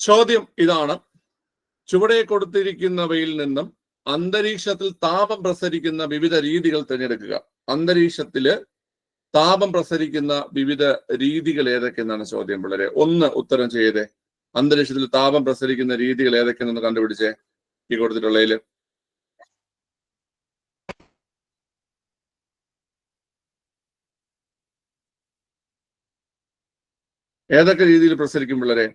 ചോദ്യം ഇതാണ്. ചുവടെ കൊടുത്തിരിക്കുന്നവയിൽ നിന്നും അന്തരീക്ഷത്തിൽ താപം പ്രസരിക്കുന്ന വിവിധ രീതികൾ തിരഞ്ഞെടുക്കുക. അന്തരീക്ഷത്തിൽ താപം പ്രസരിക്കുന്ന വിവിധ രീതികൾ ഏതൊക്കെയെന്നാണ് ചോദ്യം പിള്ളേരെ. ഒന്ന് ഉത്തരം ചെയ്തേ അന്തരീക്ഷത്തിൽ താപം പ്രസരിക്കുന്ന രീതികൾ ഏതൊക്കെയെന്നൊന്ന് കണ്ടുപിടിച്ചേ. ഈ കൊടുത്തിട്ടുള്ളതിൽ. ഏതൊക്കെ രീതിയിൽ പ്രസരിക്കും പിള്ളേരെ?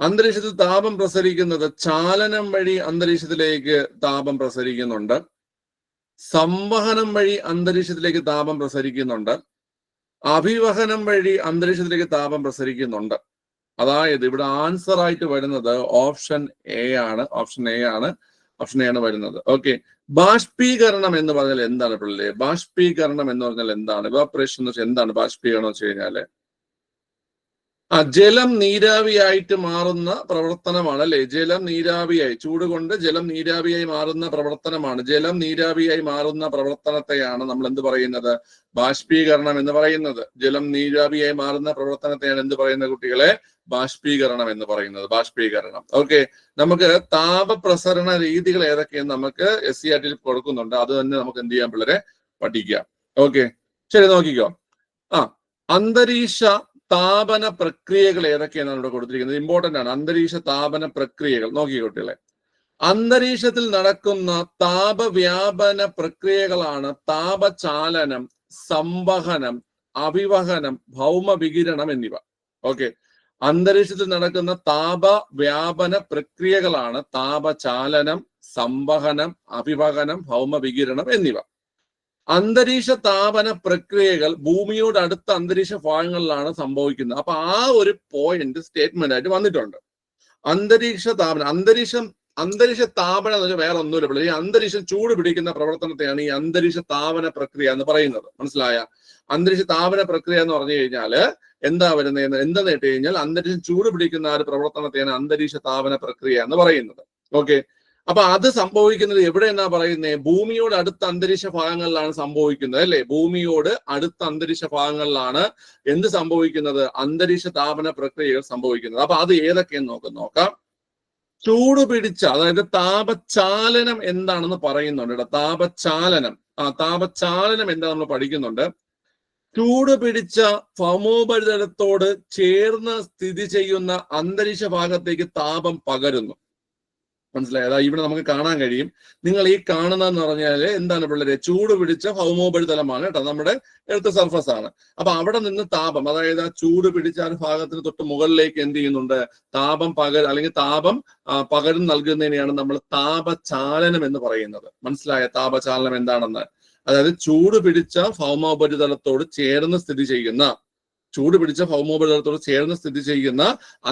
അന്തരീക്ഷത്തിൽ താപം പ്രസരിക്കുന്നത് ചാലനം വഴി അന്തരീക്ഷത്തിലേക്ക് താപം പ്രസരിക്കുന്നുണ്ട്. സംവഹനം വഴി അന്തരീക്ഷത്തിലേക്ക് താപം പ്രസരിക്കുന്നുണ്ട്. അഭിവഹനം വഴി അന്തരീക്ഷത്തിലേക്ക് താപം പ്രസരിക്കുന്നുണ്ട്. അതായത് ഇവിടെ ആൻസർ ആയിട്ട് വരുന്നത് ഓപ്ഷൻ എ ആണ്. ഓപ്ഷൻ എ ആണ്. ഓപ്ഷൻ എ ആണ് വരുന്നത്. ഓക്കെ ബാഷ്പീകരണം എന്ന് പറഞ്ഞാൽ എന്താണ് പിള്ളേ ബാഷ്പീകരണം എന്ന് പറഞ്ഞാൽ എന്താണ്? ഇവാപറേഷൻ എന്ന് എന്താണ് ബാഷ്പീകരണം വെച്ച് കഴിഞ്ഞാൽ? ആ ജലം നീരാവിയായിട്ട് മാറുന്ന പ്രവർത്തനമാണ് അല്ലെ ജലം നീരാവിയായി ചൂട് കൊണ്ട് ജലം നീരാവിയായി മാറുന്ന പ്രവർത്തനമാണ്. ജലം നീരാവിയായി മാറുന്ന പ്രവർത്തനത്തെയാണ് നമ്മൾ എന്ത് പറയുന്നത്? ബാഷ്പീകരണം എന്ന് പറയുന്നത്. ജലം നീരാവിയായി മാറുന്ന പ്രവർത്തനത്തെയാണ് എന്ത് പറയുന്നത് കുട്ടികളെ? ബാഷ്പീകരണം എന്ന് പറയുന്നത്. ബാഷ്പീകരണം. ഓക്കെ. നമുക്ക് താപപ്രസരണ രീതികൾ ഏതൊക്കെയെന്ന് നമുക്ക് എസ് സി കൊടുക്കുന്നുണ്ട്. അത് തന്നെ നമുക്ക് എന്ത് ചെയ്യാൻ പിള്ളേരെ? പഠിക്കാം. ഓക്കെ. ശരി നോക്കിക്കോ. ആ അന്തരീക്ഷ താപന പ്രക്രിയകൾ ഏതൊക്കെയാണ് ഇവിടെ കൊടുത്തിരിക്കുന്നത്? ഇമ്പോർട്ടന്റ് ആണ്. അന്തരീക്ഷ താപന പ്രക്രിയകൾ. നോക്കി കുട്ടികളെ. അന്തരീക്ഷത്തിൽ നടക്കുന്ന താപവ്യാപന പ്രക്രിയകളാണ് താപചാലനം സംവഹനം അഭിവഹനം ഭൗമവികിരണം എന്നിവ. ഓക്കെ അന്തരീക്ഷത്തിൽ നടക്കുന്ന താപവ്യാപന പ്രക്രിയകളാണ് താപചാലനം സംവഹനം അഭിവഹനം ഭൗമവികിരണം എന്നിവ. അന്തരീക്ഷ താപന പ്രക്രിയകൾ ഭൂമിയോട് അടുത്ത അന്തരീക്ഷ ഭാഗങ്ങളിലാണ് സംഭവിക്കുന്നത്. അപ്പൊ ആ ഒരു പോയിന്റ് സ്റ്റേറ്റ്മെന്റ് ആയിട്ട് വന്നിട്ടുണ്ട്. അന്തരീക്ഷ താപന അന്തരീക്ഷം അന്തരീക്ഷ താപന എന്ന് വെച്ചാൽ വേറെ ഒന്നുമില്ല ഈ അന്തരീക്ഷം ചൂട് പിടിക്കുന്ന പ്രവർത്തനത്തെയാണ് ഈ അന്തരീക്ഷ താപന പ്രക്രിയ എന്ന് പറയുന്നത്. മനസ്സിലായ? അന്തരീക്ഷ താപന പ്രക്രിയ എന്ന് പറഞ്ഞു കഴിഞ്ഞാൽ എന്താ വരുന്നത്? എന്താന്ന് കേട്ട് കഴിഞ്ഞാൽ അന്തരീക്ഷം ചൂട് പിടിക്കുന്ന ആ ഒരു പ്രവർത്തനത്തെയാണ് അന്തരീക്ഷ താപന പ്രക്രിയ എന്ന് പറയുന്നത്. ഓക്കെ അപ്പൊ അത് സംഭവിക്കുന്നത് എവിടെ എന്നാ പറയുന്നത് ഭൂമിയോട് അടുത്ത അന്തരീക്ഷ ഭാഗങ്ങളിലാണ് സംഭവിക്കുന്നത് അല്ലെ? ഭൂമിയോട് അടുത്ത അന്തരീക്ഷ ഭാഗങ്ങളിലാണ് എന്ത് സംഭവിക്കുന്നത്? അന്തരീക്ഷ താപന പ്രക്രിയകൾ സംഭവിക്കുന്നത്. അപ്പൊ അത് ഏതൊക്കെയെന്ന് നോക്കാം നോക്കാം. ചൂട് പിടിച്ച അതായത് താപചാലനം എന്താണെന്ന് പറയുന്നുണ്ട് കേട്ടോ. താപചാലനം. ആ താപചാലനം എന്താ നമ്മൾ പഠിക്കുന്നുണ്ട്? ചൂട് പിടിച്ച ഭൗമോപരിതലത്തോട് ചേർന്ന് സ്ഥിതി ചെയ്യുന്ന അന്തരീക്ഷ ഭാഗത്തേക്ക് താപം പകരുന്നു. മനസ്സിലായത് ഇവിടെ നമുക്ക് കാണാൻ കഴിയും. നിങ്ങൾ ഈ കാണുന്നതെന്ന് പറഞ്ഞാൽ എന്താണ് പിള്ളേരെ? ചൂട് പിടിച്ച ഭൗമോപരിതലമാണ് കേട്ടോ നമ്മുടെ എഴുത്ത് സർഫസ് ആണ്. അപ്പൊ അവിടെ നിന്ന് താപം അതായത് ആ ചൂട് പിടിച്ച ആ ഭാഗത്തിന് തൊട്ട് മുകളിലേക്ക് എന്ത് ചെയ്യുന്നുണ്ട്? താപം പകർ അല്ലെങ്കിൽ താപം പകരം നൽകുന്നതിനെയാണ് നമ്മൾ താപചാലനം എന്ന് പറയുന്നത്. മനസ്സിലായ? താപചാലനം എന്താണെന്ന്. അതായത് ചൂട് പിടിച്ച ഭൗമോപരിതലത്തോട് ചേർന്ന് സ്ഥിതി ചെയ്യുന്ന ചൂട് പിടിച്ച ഭൗമോപരിതലത്തോട് ചേർന്ന് സ്ഥിതി ചെയ്യുന്ന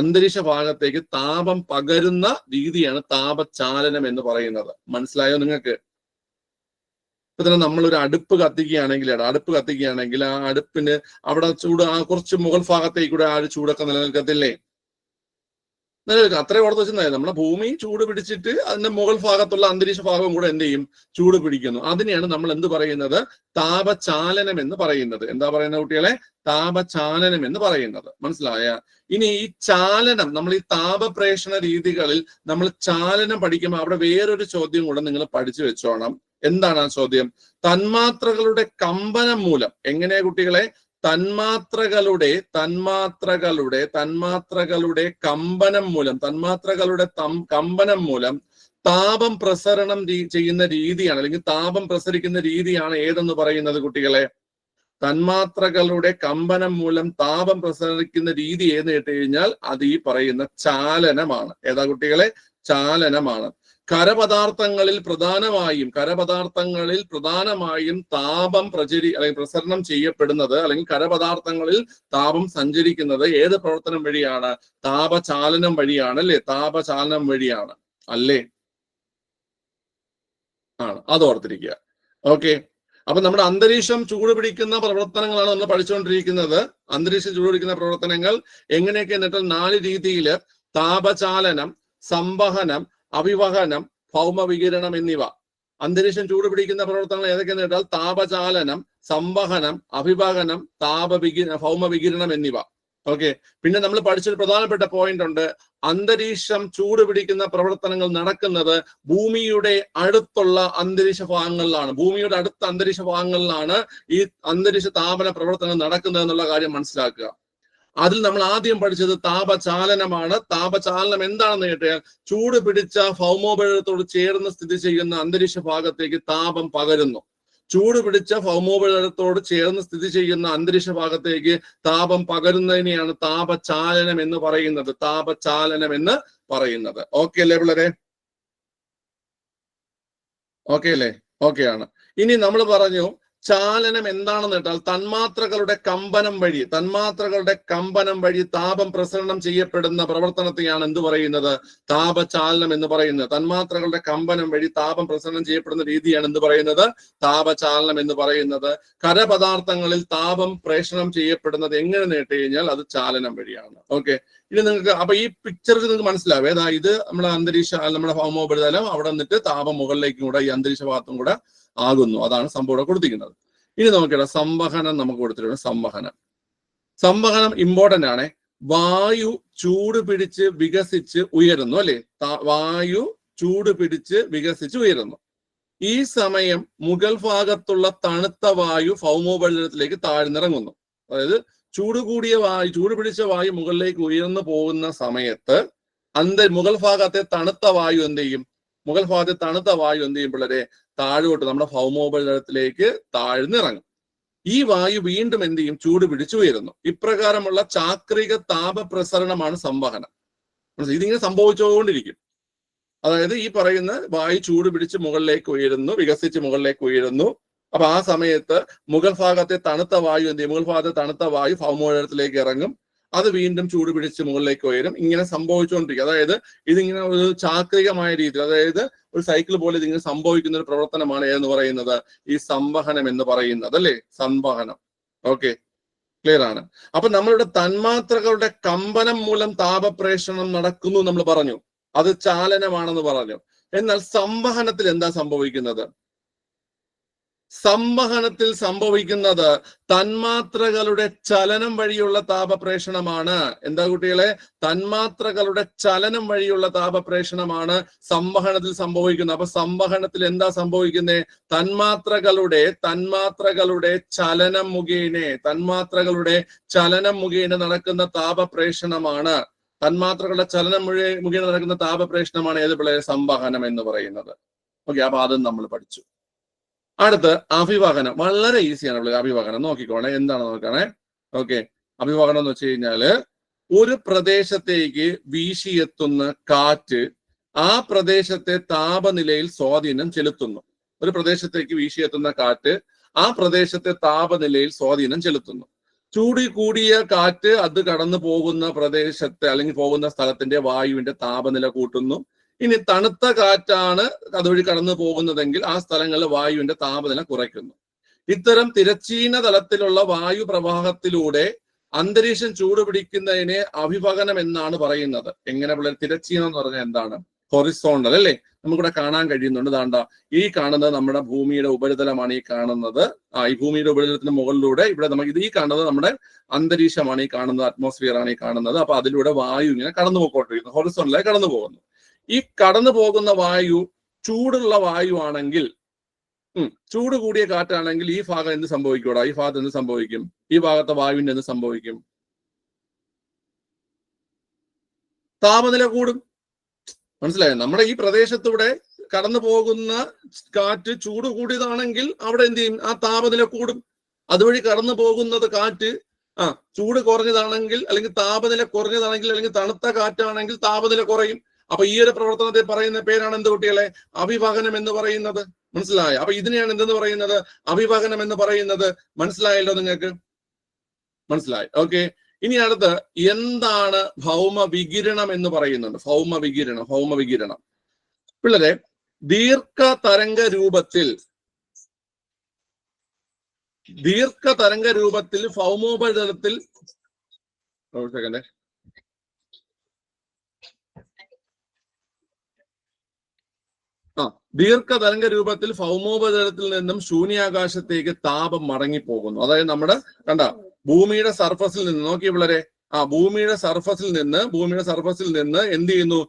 അന്തരീക്ഷ ഭാഗത്തേക്ക് താപം പകരുന്ന രീതിയാണ് താപചാലനം എന്ന് പറയുന്നത്. മനസ്സിലായോ നിങ്ങൾക്ക്? ഇപ്പൊ തന്നെ നമ്മൾ ഒരു അടുപ്പ് കത്തിക്കുകയാണെങ്കിൽ അടുപ്പ് കത്തിക്കുകയാണെങ്കിൽ ആ അടുപ്പിന് അവിടെ ചൂട് ആ കുറച്ച് മുകൾ ഭാഗത്തേക്കൂടെ ആ ഒരു ചൂടൊക്കെ നിലനിൽക്കത്തില്ലേ? നിലനിൽക്കും അത്രയും ഓർത്ത് വെച്ചാൽ നമ്മുടെ ഭൂമി ചൂട് പിടിച്ചിട്ട് അതിന്റെ മുകൾ ഭാഗത്തുള്ള അന്തരീക്ഷ ഭാഗം കൂടെ എന്ത് ചെയ്യും? ചൂട് പിടിക്കുന്നു. അതിനെയാണ് നമ്മൾ എന്ത് പറയുന്നത്? താപചാലനം എന്ന് പറയുന്നത്. എന്താ പറയുന്നത് കുട്ടികളെ? താപചാലനം എന്ന് പറയുന്നത്. മനസ്സിലായ? ഇനി ഈ ചാലനം നമ്മൾ ഈ താപപ്രേഷണ രീതികളിൽ നമ്മൾ ചാലനം പഠിക്കുമ്പോൾ അവിടെ വേറൊരു ചോദ്യം കൂടെ നിങ്ങൾ പഠിച്ചു വെച്ചോണം. എന്താണ് ആ ചോദ്യം? തന്മാത്രകളുടെ കമ്പനം മൂലം. എങ്ങനെയാ കുട്ടികളെ? തന്മാത്രകളുടെ തന്മാത്രകളുടെ തന്മാത്രകളുടെ കമ്പനം മൂലം തന്മാത്രകളുടെ കമ്പനം മൂലം താപം പ്രസരണം ചെയ്യുന്ന രീതിയാണ് അല്ലെങ്കിൽ താപം പ്രസരിക്കുന്ന രീതിയാണ് ഏതെന്ന് പറയുന്നത് കുട്ടികളെ? തന്മാത്രകളുടെ കമ്പനം മൂലം താപം പ്രസരിക്കുന്ന രീതി ഏതെന്ന് കേട്ട് കഴിഞ്ഞാൽ അത് ഈ പറയുന്ന ചാലനമാണ്. ഏതാ കുട്ടികളെ? ചാലനമാണ്. കരപദാർത്ഥങ്ങളിൽ പ്രധാനമായും കരപദാർത്ഥങ്ങളിൽ പ്രധാനമായും താപം പ്രചരി അല്ലെങ്കിൽ പ്രസരണം ചെയ്യപ്പെടുന്നത് അല്ലെങ്കിൽ കരപദാർത്ഥങ്ങളിൽ താപം സഞ്ചരിക്കുന്നത് ഏത് പ്രവർത്തനം വഴിയാണ്? താപചാലനം വഴിയാണ് അല്ലെ? താപചാലനം വഴിയാണ് അല്ലേ? ആണ്. അത് ഓർത്തിരിക്കുക. ഓക്കെ. അപ്പൊ നമ്മുടെ അന്തരീക്ഷം ചൂട് പിടിക്കുന്ന പ്രവർത്തനങ്ങളാണ് നമ്മൾ പഠിച്ചുകൊണ്ടിരിക്കുന്നത്. അന്തരീക്ഷം ചൂട് പിടിക്കുന്ന പ്രവർത്തനങ്ങൾ എങ്ങനെയൊക്കെ എന്നിട്ട് നാല് രീതിയിൽ താപചാലനം സംവഹനം അവിവഹനം ഭൗമവികിരണം എന്നിവ. അന്തരീക്ഷം ചൂട് പിടിക്കുന്ന പ്രവർത്തനങ്ങൾ ഏതൊക്കെയെന്ന് കേട്ടാൽ താപചാലനം സംവഹനം അഭിവഹനം താപവികി ഭൗമവികിരണം എന്നിവ. ഓക്കെ പിന്നെ നമ്മൾ പഠിച്ചൊരു പ്രധാനപ്പെട്ട പോയിന്റ് ഉണ്ട്. അന്തരീക്ഷം ചൂട് പിടിക്കുന്ന പ്രവർത്തനങ്ങൾ നടക്കുന്നത് ഭൂമിയുടെ അടുത്തുള്ള അന്തരീക്ഷ ഭാഗങ്ങളിലാണ്. ഭൂമിയുടെ അടുത്ത അന്തരീക്ഷ ഭാഗങ്ങളിലാണ് ഈ അന്തരീക്ഷ താപന പ്രവർത്തനങ്ങൾ നടക്കുന്നത് എന്നുള്ള കാര്യം മനസ്സിലാക്കുക. അതിൽ നമ്മൾ ആദ്യം പഠിച്ചത് താപചാലനമാണ്. താപചാലനം എന്താണെന്ന് കേട്ടാൽ ചൂട് പിടിച്ച ഭൗമോപരിതത്തോട് ചേർന്ന് സ്ഥിതി ചെയ്യുന്ന അന്തരീക്ഷ ഭാഗത്തേക്ക് താപം പകരുന്നു. ചൂട് പിടിച്ച ഭൗമോപരിതത്തോട് ചേർന്ന് സ്ഥിതി ചെയ്യുന്ന അന്തരീക്ഷ ഭാഗത്തേക്ക് താപം പകരുന്നതിനെയാണ് താപചാലനം എന്ന് പറയുന്നത്. താപചാലനം എന്ന് പറയുന്നത്. ഓക്കെ അല്ലേ പിള്ളേരെ? ഓക്കെ അല്ലേ? ഓക്കെ ആണ്. ഇനി നമ്മൾ പറഞ്ഞു ചാലനം എന്താണെന്ന് കേട്ടാൽ തന്മാത്രകളുടെ കമ്പനം വഴി തന്മാത്രകളുടെ കമ്പനം വഴി താപം പ്രസരണം ചെയ്യപ്പെടുന്ന പ്രവർത്തനത്തെയാണ് എന്ത് പറയുന്നത്? താപചാലനം എന്ന് പറയുന്നത്. തന്മാത്രകളുടെ കമ്പനം വഴി താപം പ്രസരണം ചെയ്യപ്പെടുന്ന രീതിയാണ് എന്ത് പറയുന്നത്? താപചാലനം എന്ന് പറയുന്നത്. കരപദാർത്ഥങ്ങളിൽ താപം പ്രേഷണം ചെയ്യപ്പെടുന്നത് എങ്ങനെ നേട്ട് കഴിഞ്ഞാൽ അത് ചാലനം വഴിയാണ്. ഓക്കെ ഇനി നിങ്ങൾക്ക് അപ്പൊ ഈ പിക്ചർ നിങ്ങൾക്ക് മനസ്സിലാവേ. ഏതാ ഇത്? നമ്മുടെ അന്തരീക്ഷ നമ്മുടെ ഭൗമോപരിതലം അവിടെ നിന്നിട്ട് താപം മുകളിലേക്കും കൂടെ ഈ അന്തരീക്ഷ ഭാഗത്തും കൂടെ ആകുന്നു. അതാണ് സംഭവം ഇവിടെ കൊടുത്തിരിക്കുന്നത്. ഇനി നോക്കിയാൽ സംവഹനം നമുക്ക് കൊടുത്തിട്ടുണ്ട്. സംവഹനം. സംവഹനം ഇമ്പോർട്ടന്റ് ആണ്. വായു ചൂട് പിടിച്ച് വികസിച്ച് ഉയരുന്നു അല്ലെ? വായു ചൂട് പിടിച്ച് വികസിച്ച് ഉയരുന്നു. ഈ സമയം മുഗൾ ഭാഗത്തുള്ള തണുത്ത വായു ഭൗമോപരിതലത്തിലേക്ക് താഴ്ന്നിറങ്ങുന്നു. അതായത് ചൂട് കൂടിയ വായു ചൂട് പിടിച്ച വായു മുകളിലേക്ക് ഉയർന്നു പോകുന്ന സമയത്ത് അന്ത മുഗൾ ഭാഗത്തെ തണുത്ത വായു എന്ത് ചെയ്യും? മുകൾ ഭാഗത്തെ തണുത്ത വായു എന്ത് ചെയ്യും പിള്ളേരെ? താഴോട്ട് നമ്മുടെ ഭൗമോപരിതലത്തിലേക്ക് താഴ്ന്നിറങ്ങും. ഈ വായു വീണ്ടും എന്ത് ചെയ്യും? ചൂട് പിടിച്ചു ഉയരുന്നു. ഇപ്രകാരമുള്ള ചാക്രിക താപ പ്രസരണമാണ് സംവഹനം? ഇതിങ്ങനെ സംഭവിച്ചുകൊണ്ടിരിക്കും. അതായത് ഈ പറയുന്ന വായു ചൂട് പിടിച്ച് മുകളിലേക്ക് ഉയരുന്നു വികസിച്ച് മുകളിലേക്ക് ഉയരുന്നു. അപ്പൊ ആ സമയത്ത് മുകൾ ഭാഗത്തെ തണുത്ത വായു എന്ത് ചെയ്യും? മുകൾ ഭാഗത്തെ തണുത്ത വായു ഭൗമോപരിതലത്തിലേക്ക് ഇറങ്ങും. അത് വീണ്ടും ചൂട് പിടിച്ച് മുകളിലേക്ക് ഉയരും. ഇങ്ങനെ സംഭവിച്ചുകൊണ്ടിരിക്കും. അതായത് ഇതിങ്ങനെ ഒരു ചാക്രികമായ രീതിയിൽ അതായത് ഒരു സൈക്കിൾ പോലെ ഇതിങ്ങനെ സംഭവിക്കുന്ന ഒരു പ്രവർത്തനമാണ് എന്ന് പറയുന്നത്? ഈ സംവഹനം എന്ന് പറയുന്നത് അല്ലേ? സംവഹനം. ഓക്കെ ക്ലിയർ ആണ്. അപ്പൊ നമ്മളുടെ തന്മാത്രകളുടെ കമ്പനം മൂലം താപപ്രേഷണം നടക്കുന്നു നമ്മൾ പറഞ്ഞു. അത് ചാലനമാണെന്ന് പറഞ്ഞു. എന്നാൽ സംവഹനത്തിൽ എന്താ സംഭവിക്കുന്നത്? സംവഹനത്തിൽ സംഭവിക്കുന്നത് തന്മാത്രകളുടെ ചലനം വഴിയുള്ള താപപ്രേഷണമാണ്. എന്താ കുട്ടികളെ? തന്മാത്രകളുടെ ചലനം വഴിയുള്ള താപപ്രേഷണമാണ് സംവഹനത്തിൽ സംഭവിക്കുന്നത്. അപ്പൊ സംവഹനത്തിൽ എന്താ സംഭവിക്കുന്നത് തന്മാത്രകളുടെ തന്മാത്രകളുടെ ചലനം മുഖേന തന്മാത്രകളുടെ ചലനം മുഖേന നടക്കുന്ന താപപ്രേഷണമാണ്. തന്മാത്രകളുടെ ചലനം മുഴുവൻ മുഖേന നടക്കുന്ന താപപ്രേഷണമാണ് ഏത് പിള്ളേരെ? സംവഹനം എന്ന് പറയുന്നത്. ഓക്കെ അപ്പൊ അതും നമ്മൾ പഠിച്ചു. അടുത്ത് അഭിവാഹനം. വളരെ ഈസിയാണ് പിള്ളേർ അഭിവാഹനം. നോക്കിക്കോണേ എന്താണ് നോക്കണേ? ഓക്കെ അഭിവാഹനം എന്ന് വെച്ച് കഴിഞ്ഞാൽ ഒരു പ്രദേശത്തേക്ക് വീശിയെത്തുന്ന കാറ്റ് ആ പ്രദേശത്തെ താപനിലയിൽ സ്വാധീനം ചെലുത്തുന്നു. ഒരു പ്രദേശത്തേക്ക് വീശിയെത്തുന്ന കാറ്റ് ആ പ്രദേശത്തെ താപനിലയിൽ സ്വാധീനം ചെലുത്തുന്നു. ചൂടി കൂടിയ കാറ്റ് അത് കടന്നു പോകുന്ന പ്രദേശത്തെ അല്ലെങ്കിൽ പോകുന്ന സ്ഥലത്തിന്റെ വായുവിന്റെ താപനില കൂട്ടുന്നു. ഇനി തണുത്ത കാറ്റാണ് അതുവഴി കടന്നു പോകുന്നതെങ്കിൽ ആ സ്ഥലങ്ങളിൽ വായുവിന്റെ താപനില കുറയ്ക്കുന്നു. ഇത്തരം തിരച്ചീന തലത്തിലുള്ള വായു പ്രവാഹത്തിലൂടെ അന്തരീക്ഷം ചൂടുപിടിക്കുന്നതിനെ അഭിഭകനം എന്നാണ് പറയുന്നത്. എങ്ങനെ പിള്ളേർ തിരച്ചീനം എന്ന് പറഞ്ഞാൽ എന്താണ്? ഹൊറിസോണ്ടൽ അല്ലേ? നമുക്കിവിടെ കാണാൻ കഴിയുന്നുണ്ട്. ദാണ്ട ഈ കാണുന്നത് നമ്മുടെ ഭൂമിയുടെ ഉപരിതലമാണ് ഈ കാണുന്നത്. ആ ഈ ഭൂമിയുടെ ഉപരിതലത്തിന് മുകളിലൂടെ ഇവിടെ നമുക്ക് ഇത് ഈ കാണുന്നത് നമ്മുടെ അന്തരീക്ഷമാണ് ഈ കാണുന്നത് അറ്റ്മോസ്ഫിയർ ആണ് ഈ കാണുന്നത്. അപ്പൊ അതിലൂടെ വായു ഇങ്ങനെ കടന്നു പോയിക്കൊണ്ടിരിക്കുന്നു ഹൊറിസോണ്ടലായി കടന്നു പോകുന്നു ഈ കടന്നു പോകുന്ന വായു ചൂടുള്ള വായു ആണെങ്കിൽ ഉം ചൂട് കൂടിയ കാറ്റാണെങ്കിൽ ഈ ഭാഗം എന്ത് സംഭവിക്കൂടാ? ഈ ഭാഗത്ത് എന്ത് സംഭവിക്കും? ഈ ഭാഗത്തെ വായുവിന്റെ എന്ത് സംഭവിക്കും? താപനില കൂടും. മനസ്സിലായോ? നമ്മുടെ ഈ പ്രദേശത്തൂടെ കടന്നു പോകുന്ന കാറ്റ് ചൂട് കൂടിയതാണെങ്കിൽ അവിടെ എന്ത് ചെയ്യും? ആ താപനില കൂടും. അതുവഴി കടന്നു പോകുന്നത് കാറ്റ് ആ ചൂട് കുറഞ്ഞതാണെങ്കിൽ അല്ലെങ്കിൽ താപനില കുറഞ്ഞതാണെങ്കിൽ അല്ലെങ്കിൽ തണുത്ത കാറ്റാണെങ്കിൽ താപനില കുറയും. അപ്പൊ ഈ ഒരു പ്രവർത്തനത്തെ പറയുന്ന പേരാണ് എന്ത് കുട്ടികളെ? അഭിവാഹനം എന്ന് പറയുന്നത്. മനസ്സിലായോ? അപ്പൊ ഇതിനെയാണ് എന്തെന്ന് പറയുന്നത്? അഭിവാഹനം എന്ന് പറയുന്നത്. മനസ്സിലായല്ലോ നിങ്ങൾക്ക്? മനസ്സിലായി. ഓക്കെ. ഇനി അടുത്ത് എന്താണ് ഭൗമ വികിരണം എന്ന് പറയുന്നുണ്ട്. ഭൗമ വികിരണം ഭൗമ വികിരണം. പിള്ളേരെ ദീർഘ തരംഗ രൂപത്തിൽ ദീർഘ തരംഗ രൂപത്തിൽ ഭൗമോപരിതലത്തിൽ സെക്കൻഡേ ആ ദീർഘതരംഗ രൂപത്തിൽ ഭൗമോപരിതലത്തിൽ നിന്നും ശൂന്യാകാശത്തേക്ക് താപം മടങ്ങിപ്പോകുന്നു. അതായത് നമ്മുടെ കണ്ട ഭൂമിയുടെ സർഫസിൽ നിന്ന് നോക്കി പിള്ളേരെ. ആ ഭൂമിയുടെ സർഫസിൽ നിന്ന് ഭൂമിയുടെ സർഫസിൽ നിന്ന് എന്ത് ചെയ്യുന്നു?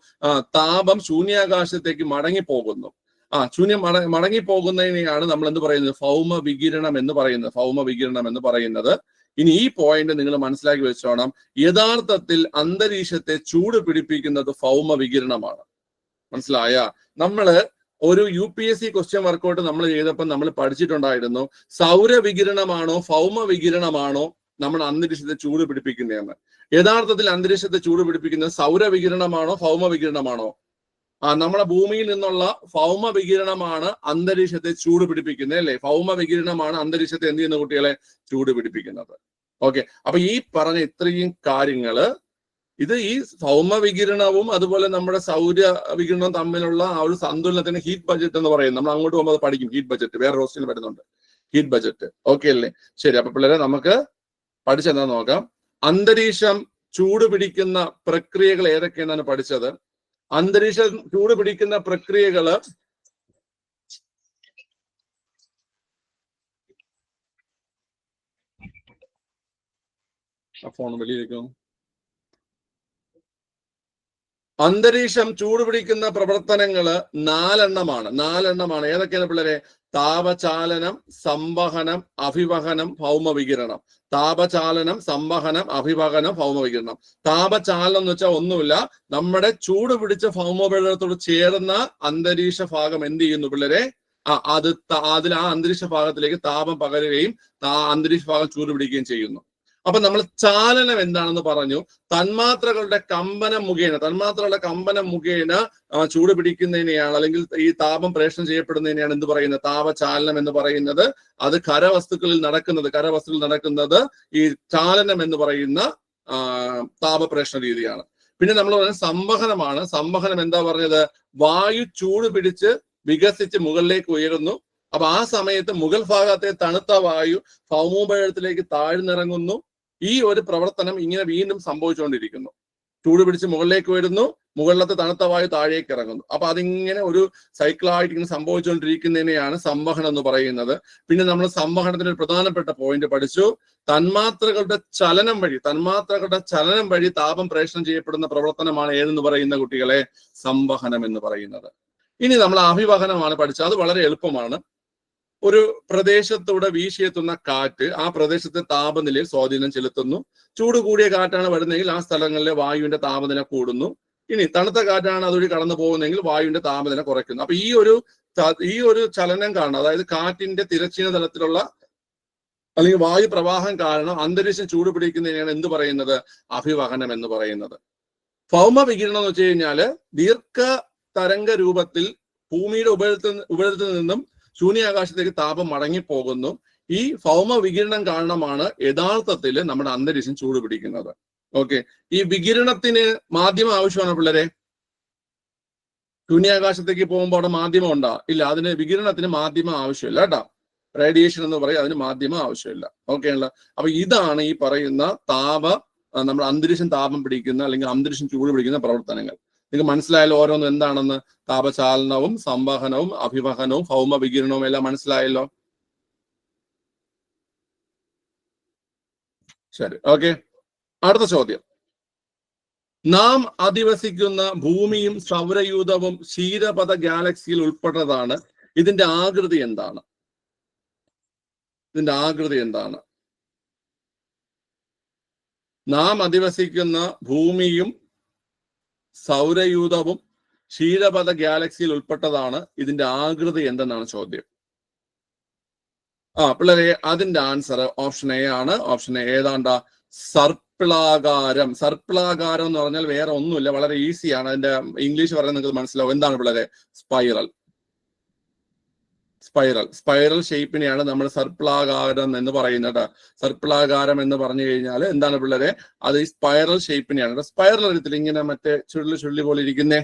താപം ശൂന്യാകാശത്തേക്ക് മടങ്ങി പോകുന്നു ആ ശൂന്യം മട മടങ്ങി പോകുന്നതിനെയാണ് നമ്മൾ എന്ത് പറയുന്നത്? ഭൗമ വികിരണം എന്ന് പറയുന്നത്. ഭൗമ വികിരണം എന്ന് പറയുന്നത്. ഇനി ഈ പോയിന്റ് നിങ്ങൾ മനസ്സിലാക്കി വെച്ചോണം. യഥാർത്ഥത്തിൽ അന്തരീക്ഷത്തെ ചൂട് പിടിപ്പിക്കുന്നത് ഭൗമ വികിരണമാണ്. മനസ്സിലായ? നമ്മൾ ഒരു U P S C question work out നമ്മൾ ചെയ്തപ്പോൾ നമ്മൾ പഠിച്ചിട്ടുണ്ടായിരുന്നു. സൗരവികിരണമാണോ ഭൗമ വികിരണമാണോ നമ്മൾ അന്തരീക്ഷത്തെ ചൂട് പിടിപ്പിക്കുന്നതെന്ന്. യഥാർത്ഥത്തിൽ അന്തരീക്ഷത്തെ ചൂട് പിടിപ്പിക്കുന്നത് സൗരവികിരണമാണോ ഭൗമ വികിരണമാണോ ആ നമ്മുടെ ഭൂമിയിൽ നിന്നുള്ള ഭൗമ വികിരണമാണ് അന്തരീക്ഷത്തെ ചൂട് പിടിപ്പിക്കുന്നത് അല്ലേ? ഭൗമ വികിരണമാണ് അന്തരീക്ഷത്തെ എന്ത് ചെയ്യുന്ന കുട്ടികളെ? ചൂട് പിടിപ്പിക്കുന്നത്. ഓക്കെ അപ്പൊ ഈ പറഞ്ഞ ഇത്രയും കാര്യങ്ങൾ ഇത് ഈ സൗമ വികിരണവും അതുപോലെ നമ്മുടെ സൗര വികിരണവും തമ്മിലുള്ള ആ ഒരു സന്തുലനത്തിന് ഹീറ്റ് ബജറ്റ് എന്ന് പറയും നമ്മൾ അങ്ങോട്ട് പോകുമ്പോൾ പഠിക്കും. ഹീറ്റ് ബജറ്റ് വേറെ ഹോസ്റ്റലിൽ വരുന്നുണ്ട്. ഹീറ്റ് ബജറ്റ് ഓക്കെ അല്ലേ? ശരി. അപ്പൊ പിള്ളേരെ നമുക്ക് പഠിച്ചെന്താ നോക്കാം. അന്തരീക്ഷം ചൂട് പിടിക്കുന്ന പ്രക്രിയകൾ ഏതൊക്കെയെന്നാണ് പഠിച്ചത്? അന്തരീക്ഷം ചൂട് പിടിക്കുന്ന പ്രക്രിയകൾ ഫോൺ വെളിയിലേക്കും അന്തരീക്ഷം ചൂടുപിടിക്കുന്ന പ്രവർത്തനങ്ങൾ നാലെണ്ണമാണ്. നാലെണ്ണമാണ്. ഏതൊക്കെയാണ് പിള്ളേരെ? താപചാലനം സംവഹനം അഭിവഹനം ഭൗമവികിരണം. താപചാലനം സംവഹനം അഭിവഹനം ഭൗമവികിരണം. താപചാലനം എന്ന് വെച്ചാൽ ഒന്നുമില്ല. നമ്മുടെ ചൂട് പിടിച്ച ഭൗമോപരിതലത്തോട് ചേർന്ന അന്തരീക്ഷ ഭാഗം എന്ത് ചെയ്യുന്നു പിള്ളേരെ? ആ അത് അതിൽ ആ അന്തരീക്ഷ ഭാഗത്തിലേക്ക് താപം പകരുകയും ആ അന്തരീക്ഷ ഭാഗം ചൂട് പിടിക്കുകയും ചെയ്യുന്നു. അപ്പൊ നമ്മൾ ചാലനം എന്താണെന്ന് പറഞ്ഞു. തന്മാത്രകളുടെ കമ്പനം മുഖേന തന്മാത്രകളുടെ കമ്പനം മുഖേന ചൂട് പിടിക്കുന്നതിനെയാണ് അല്ലെങ്കിൽ ഈ താപം പ്രേഷണം ചെയ്യപ്പെടുന്നതിനെയാണ് എന്ത് പറയുന്നത്? താപചാലനം എന്ന് പറയുന്നത്. അത് ഖരവസ്തുക്കളിൽ നടക്കുന്നത് ഖരവസ്തുക്കളിൽ നടക്കുന്നത് ഈ ചാലനം എന്ന് പറയുന്ന താപപ്രേഷണ രീതിയാണ്. പിന്നെ നമ്മൾ പറയുന്നത് സംവഹനമാണ്. സംവഹനം എന്താ പറഞ്ഞത്? വായു ചൂട് പിടിച്ച് വികസിച്ച് മുകളിലേക്ക് ഉയരുന്നു. അപ്പൊ ആ സമയത്ത് മുഗൾ ഭാഗത്തെ തണുത്ത വായു ഭൗമോപരിതലത്തിലേക്ക് താഴ്ന്നിറങ്ങുന്നു. ഈ ഒരു പ്രവർത്തനം ഇങ്ങനെ വീണ്ടും സംഭവിച്ചുകൊണ്ടിരിക്കുന്നു. ചൂട് പിടിച്ച് മുകളിലേക്ക് വരുന്നു മുകളിലത്തെ തണുത്ത വായു താഴേക്ക് ഇറങ്ങുന്നു. അപ്പൊ അതിങ്ങനെ ഒരു സൈക്കിളായിട്ട് ഇങ്ങനെ സംഭവിച്ചുകൊണ്ടിരിക്കുന്നതിനെയാണ് സംവഹനം എന്ന് പറയുന്നത്. പിന്നെ നമ്മൾ സംവഹനത്തിന്റെ ഒരു പ്രധാനപ്പെട്ട പോയിന്റ് പഠിച്ചു. തന്മാത്രകളുടെ ചലനം വഴി തന്മാത്രകളുടെ ചലനം വഴി താപം പ്രേഷണം ചെയ്യപ്പെടുന്ന പ്രവർത്തനമാണ് ഏതെന്ന് പറയുന്ന കുട്ടികളെ സംവഹനം എന്ന് പറയുന്നത്. ഇനി നമ്മൾ അഭിവഹനമാണ് പഠിച്ചത്. അത് വളരെ എളുപ്പമാണ്. ഒരു പ്രദേശത്തൂടെ വീശിയെത്തുന്ന കാറ്റ് ആ പ്രദേശത്തെ താപനിലയിൽ സ്വാധീനം ചെലുത്തുന്നു. ചൂട് കൂടിയ കാറ്റാണ് വരുന്നതെങ്കിൽ ആ സ്ഥലങ്ങളിലെ വായുവിന്റെ താപനില കൂടുന്നു. ഇനി തണുത്ത കാറ്റാണ് അതുവഴി കടന്നു പോകുന്നതെങ്കിൽ വായുവിന്റെ താപനില കുറയ്ക്കുന്നു. അപ്പൊ ഈ ഒരു ഈ ഒരു ചലനം കാരണം അതായത് കാറ്റിന്റെ തിരച്ചീന തലത്തിലുള്ള അല്ലെങ്കിൽ വായു പ്രവാഹം കാരണം അന്തരീക്ഷം ചൂട് പിടിക്കുന്നതിനാണ് എന്ത് പറയുന്നത്? അഭിവഹനം എന്ന് പറയുന്നത്. ഭൗമ വികിരണം എന്ന് വെച്ച് കഴിഞ്ഞാൽ ദീർഘ തരംഗ രൂപത്തിൽ ഭൂമിയുടെ ഉപരിതലത്തിൽ ഉപരിതലത്തിൽ നിന്നും ശൂന്യാകാശത്തേക്ക് താപം മടങ്ങിപ്പോകുന്നു. ഈ ഭൗമ വികിരണം കാരണമാണ് യഥാർത്ഥത്തിൽ നമ്മുടെ അന്തരീക്ഷം ചൂട് പിടിക്കുന്നത്. ഓക്കെ ഈ വികിരണത്തിന് മാധ്യമം ആവശ്യമാണ് പിള്ളേരെ? ശൂന്യാകാശത്തേക്ക് പോകുമ്പോൾ അവിടെ മാധ്യമം ഉണ്ടാ? ഇല്ല അതിന് വികിരണത്തിന് മാധ്യമം ആവശ്യമില്ല കേട്ടോ. റേഡിയേഷൻ എന്ന് പറയും അതിന് മാധ്യമം ആവശ്യമില്ല. ഓക്കെ അല്ല? അപ്പൊ ഇതാണ് ഈ പറയുന്ന താപ നമ്മുടെ അന്തരീക്ഷം താപം പിടിക്കുന്ന അല്ലെങ്കിൽ അന്തരീക്ഷം ചൂട് പിടിക്കുന്ന പ്രവർത്തനങ്ങൾ. നിങ്ങൾക്ക് മനസ്സിലായല്ലോ ഓരോന്നും എന്താണെന്ന് താപചാലനവും സംവഹനവും അഭിവഹനവും ഭൗമ വികിരണവും എല്ലാം മനസ്സിലായല്ലോ? ശരി ഓക്കെ. അടുത്ത ചോദ്യം. നാം അധിവസിക്കുന്ന ഭൂമിയും സൗരയൂഥവും ക്ഷീരപഥ ഗാലക്സിയിൽ ഉൾപ്പെട്ടതാണ്. ഇതിന്റെ ആകൃതി എന്താണ്? ഇതിന്റെ ആകൃതി എന്താണ്? നാം അധിവസിക്കുന്ന ഭൂമിയും സൗരയൂഥവും ക്ഷീരപഥ ഗാലക്സിയിൽ ഉൾപ്പെട്ടതാണ് ഇതിന്റെ ആകൃതി എന്തെന്നാണ് ചോദ്യം. ആ പിള്ളേരെ അതിന്റെ ആൻസർ ഓപ്ഷൻ എ ആണ്. ഓപ്ഷൻ എ ഏതാണ്ട? സർപ്പിളാകാരം. സർപ്പിളാകാരം എന്ന് പറഞ്ഞാൽ വേറെ ഒന്നുമില്ല. വളരെ ഈസിയാണ് അതിന്റെ ഇംഗ്ലീഷ് പറയാൻ നിങ്ങൾക്ക് മനസ്സിലാവും. എന്താണ് പിള്ളേരെ? സ്പൈറൽ സ്പൈറൽ സ്പൈറൽ ഷേപ്പിനെയാണ് നമ്മൾ സർപ്പിളാകാരം എന്ന് പറയുന്നത്. സർപ്പിളാകാരം എന്ന് പറഞ്ഞു കഴിഞ്ഞാൽ എന്താണ് പിള്ളേരെ? അത് ഈ സ്പൈറൽ ഷേപ്പിനെയാണ് സ്പൈറൽ അറിയത്തില്ല ഇങ്ങനെ മറ്റേ ചുരുളി ചുള്ളി പോലെ ഇരിക്കുന്നേ.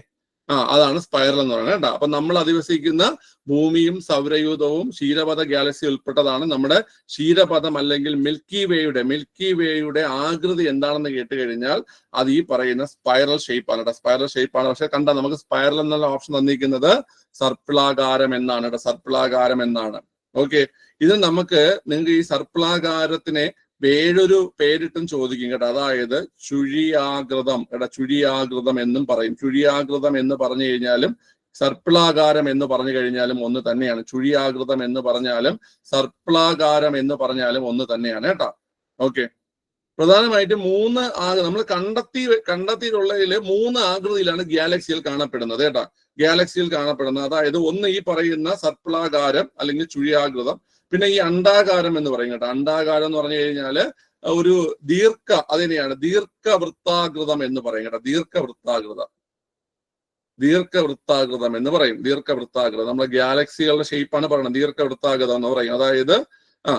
ആ അതാണ് സ്പൈറൽ എന്ന് പറയുന്നത് കേട്ടോ. അപ്പൊ നമ്മൾ അധിവസിക്കുന്ന ഭൂമിയും സൗരയൂഥവും ക്ഷീരപഥ ഗാലക്സി ഉൾപ്പെട്ടതാണ്. നമ്മുടെ ക്ഷീരപഥം അല്ലെങ്കിൽ മിൽക്കി വേയുടെ മിൽക്കി വേയുടെ ആകൃതി എന്താണെന്ന് കേട്ട് കഴിഞ്ഞാൽ അത് ഈ പറയുന്ന സ്പൈറൽ ഷേപ്പാണ് കേട്ടോ. സ്പൈറൽ ഷേപ്പാണ് പക്ഷെ കണ്ട നമുക്ക് സ്പൈറൽ എന്നുള്ള ഓപ്ഷൻ തന്നിരിക്കുന്നത് സർപ്പിളാകാരം എന്നാണ് കേട്ടോ. സർപ്പിളാകാരം എന്നാണ്. ഓക്കെ ഇത് നമുക്ക് നിങ്ങൾക്ക് ഈ സർപ്പിളാകാരത്തിനെ വേറൊരു പേരിട്ടും ചോദിക്കും കേട്ടോ. അതായത് ചുഴിയാകൃതം കേട്ടോ. ചുഴിയാകൃതം എന്നും പറയും. ചുഴിയാകൃതം എന്ന് പറഞ്ഞു കഴിഞ്ഞാലും സർപ്പിളാകാരം എന്ന് പറഞ്ഞു കഴിഞ്ഞാലും ഒന്ന് തന്നെയാണ്. ചുഴിയാകൃതം എന്ന് പറഞ്ഞാലും സർപ്പിളാകാരം എന്ന് പറഞ്ഞാലും ഒന്ന് തന്നെയാണ് കേട്ടോ. ഓക്കെ. പ്രധാനമായിട്ടും മൂന്ന് നമ്മൾ കണ്ടെത്തി കണ്ടെത്തിയിട്ടുള്ളതിൽ മൂന്ന് ആകൃതിയിലാണ് ഗാലക്സിയിൽ കാണപ്പെടുന്നത് കേട്ടോ. ഗാലക്സിയിൽ കാണപ്പെടുന്നത്. അതായത് ഒന്ന് ഈ പറയുന്ന സർപ്പിളാകാരം അല്ലെങ്കിൽ ചുഴിയാകൃതം പിന്നെ ഈ അണ്ടാകാരം എന്ന് പറയും കേട്ടോ. അണ്ടാകാരം എന്ന് പറഞ്ഞു കഴിഞ്ഞാൽ ഒരു ദീർഘ അതിനെയാണ് ദീർഘവൃത്താകൃതം എന്ന് പറയും കേട്ടോ. ദീർഘവൃത്താകൃതം. ദീർഘവൃത്താകൃതം എന്ന് പറയും. ദീർഘവൃത്താകൃതം. നമ്മളെ ഗാലക്സികളുടെ ഷേപ്പാണ് പറയുന്നത്. ദീർഘവൃത്താകൃതം എന്ന് പറയും. അതായത് ആ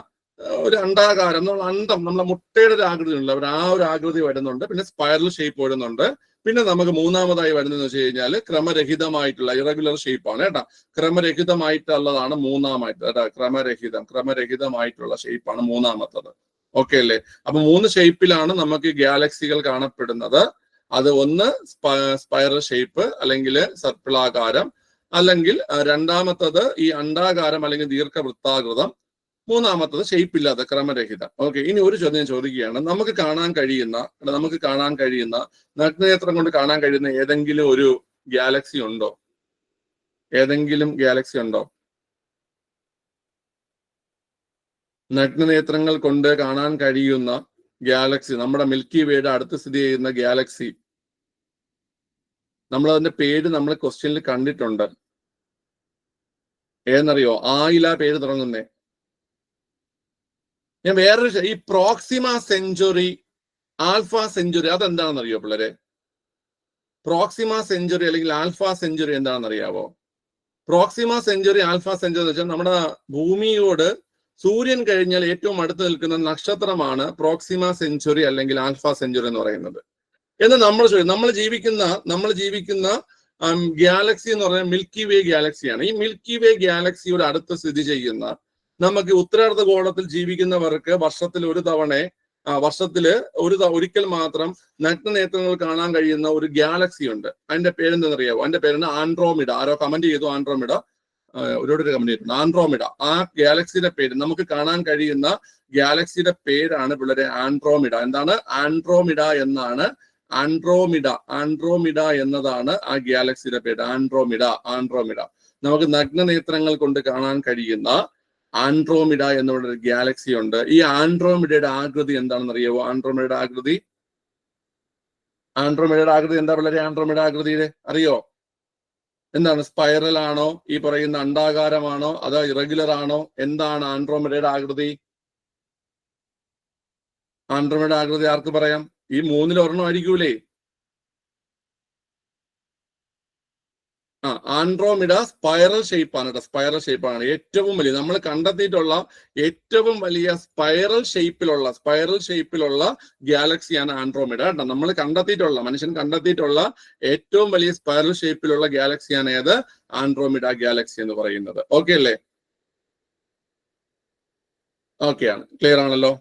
ഒരു അണ്ടാകാരം നമ്മൾ അണ്ടം നമ്മളെ മുട്ടയുടെ ഒരു ആകൃതി ഉണ്ട് അവർ ആ ഒരു ആകൃതി വരുന്നുണ്ട്. പിന്നെ സ്പൈറൽ ഷേപ്പ് വരുന്നുണ്ട്. പിന്നെ നമുക്ക് മൂന്നാമതായി വരുന്നത് വെച്ച് കഴിഞ്ഞാൽ ക്രമരഹിതമായിട്ടുള്ള ഇറഗുലർ ഷേപ്പാണ് കേട്ടോ. ക്രമരഹിതമായിട്ടുള്ളതാണ് മൂന്നാമായിട്ട് കേട്ടോ. ക്രമരഹിതം ക്രമരഹിതമായിട്ടുള്ള ഷേപ്പാണ് മൂന്നാമത്തത്. ഓക്കെ അല്ലേ? അപ്പൊ മൂന്ന് ഷേപ്പിലാണ് നമുക്ക് ഗാലക്സികൾ കാണപ്പെടുന്നത്. അത് ഒന്ന് സ്പൈറൽ ഷേപ്പ് അല്ലെങ്കിൽ സർപ്പിളാകാരം അല്ലെങ്കിൽ രണ്ടാമത്തത് ഈ അണ്ടാകാരം അല്ലെങ്കിൽ ദീർഘവൃത്താകൃതം മൂന്നാമത്തത് ഷേപ്പ് ഇല്ലാത്ത ക്രമരഹിത. ഓക്കെ ഇനി ഒരു ചോദ്യം ചോദിക്കുകയാണ്. നമുക്ക് കാണാൻ കഴിയുന്ന നമുക്ക് കാണാൻ കഴിയുന്ന നഗ്നനേത്രം കൊണ്ട് കാണാൻ കഴിയുന്ന ഏതെങ്കിലും ഒരു ഗാലക്സി ഉണ്ടോ? ഏതെങ്കിലും ഗാലക്സി ഉണ്ടോ? നഗ്നനേത്രങ്ങൾ കൊണ്ട് കാണാൻ കഴിയുന്ന ഗാലക്സി നമ്മുടെ മിൽക്കി വേയുടെ അടുത്ത് സ്ഥിതി ചെയ്യുന്ന ഗാലക്സി നമ്മൾ അതിന്റെ പേര് നമ്മൾ ക്വസ്റ്റ്യനിൽ കണ്ടിട്ടുണ്ട്. ഏതെന്നറിയോ? ആയില പേര് തുടങ്ങുന്നേ. ഞാൻ വേറൊരു ഈ പ്രോക്സിമ സെഞ്ചുറി ആൽഫ സെഞ്ചുറി അതെന്താണെന്ന് അറിയോ പിള്ളേരെ? പ്രോക്സിമ സെഞ്ചുറി അല്ലെങ്കിൽ ആൽഫ സെഞ്ചുറി എന്താണെന്ന് അറിയാവോ പ്രോക്സിമ സെഞ്ചുറി ആൽഫ സെഞ്ചുറി എന്ന് വെച്ചാൽ നമ്മുടെ ഭൂമിയോട് സൂര്യൻ കഴിഞ്ഞാൽ ഏറ്റവും അടുത്ത് നിൽക്കുന്ന നക്ഷത്രമാണ് പ്രോക്സിമ സെഞ്ചുറി അല്ലെങ്കിൽ ആൽഫ സെഞ്ചുറി എന്ന് പറയുന്നത്. എന്ന് നമ്മൾ നമ്മൾ ജീവിക്കുന്ന നമ്മൾ ജീവിക്കുന്ന ഗാലക്സി എന്ന് പറഞ്ഞാൽ മിൽക്കി വേ ഗാലക്സിയാണ്. ഈ മിൽക്കി വേ ഗാലക്സിയുടെ അടുത്ത് സ്ഥിതി ചെയ്യുന്ന നമുക്ക് ഉത്തരാർദ്ധ ഗോളത്തിൽ ജീവിക്കുന്നവർക്ക് വർഷത്തിൽ ഒരു തവണ വർഷത്തിൽ ഒരു ഒരിക്കൽ മാത്രം നഗ്നനേത്രങ്ങൾ കാണാൻ കഴിയുന്ന ഒരു ഗാലക്സി ഉണ്ട്. അതിന്റെ പേരെന്തെന്നറിയാവോ? അതിന്റെ പേരാണ് ആൻഡ്രോമിഡ. ആരോ കമന്റ് ചെയ്തു ആൻഡ്രോമിഡ. ഒരുപാട് കമന്റ് ചെയ്തിട്ടുണ്ട്. ആൻഡ്രോമിഡ. ആ ഗാലക്സിയുടെ പേര് നമുക്ക് കാണാൻ കഴിയുന്ന ഗാലക്സിയുടെ പേരാണ് പിള്ളേരെ ആൻഡ്രോമിഡ. എന്താണ്? ആൻഡ്രോമിഡ എന്നാണ്. ആൻഡ്രോമിഡ. ആൻഡ്രോമിഡ എന്നതാണ് ആ ഗാലക്സിയുടെ പേര്. ആൻഡ്രോമിഡ. ആൻഡ്രോമിഡ. നമുക്ക് നഗ്നനേത്രങ്ങൾ കൊണ്ട് കാണാൻ കഴിയുന്ന ആൻഡ്രോമിഡ എന്നുള്ള ഒരു ഗാലക്സി ഉണ്ട്. ഈ ആൻഡ്രോമിഡയുടെ ആകൃതി എന്താണെന്ന് അറിയാവോ? ആൻഡ്രോമിഡയുടെ ആകൃതി? ആൻഡ്രോമിഡയുടെ ആകൃതി എന്താ വളരെ ആൻഡ്രോമിഡ ആകൃതിയുടെ അറിയോ? എന്താണ്? സ്പൈറൽ ആണോ? ഈ പറയുന്ന അണ്ടാകാരമാണോ അതോ ഇറഗുലർ ആണോ? എന്താണ് ആൻഡ്രോമിഡയുടെ ആകൃതി? ആൻഡ്രോമിഡ ആകൃതി ആർക്ക് പറയാം? ഈ മൂന്നിൽ ഒരെണ്ണം ആയിരിക്കൂലേ? ആ ആൻഡ്രോമിഡ സ്പൈറൽ ഷേപ്പാണ് കേട്ടോ സ്പൈറൽ ഷേപ്പാണ് ഏറ്റവും വലിയ നമ്മൾ കണ്ടെത്തിയിട്ടുള്ള ഏറ്റവും വലിയ സ്പൈറൽ ഷേപ്പിലുള്ള സ്പൈറൽ ഷേപ്പിലുള്ള ഗാലക്സിയാണ് ആൻഡ്രോമിഡ കേട്ടോ നമ്മൾ കണ്ടെത്തിയിട്ടുള്ള മനുഷ്യൻ കണ്ടെത്തിയിട്ടുള്ള ഏറ്റവും വലിയ സ്പൈറൽ ഷേപ്പിലുള്ള ഗാലക്സിയാണ് ഏത്? ആൻഡ്രോമിഡ ഗാലക്സി എന്ന് പറയുന്നത്. ഓക്കെ അല്ലേ? ഓക്കെ ആണ്. ക്ലിയർ ആണല്ലോ?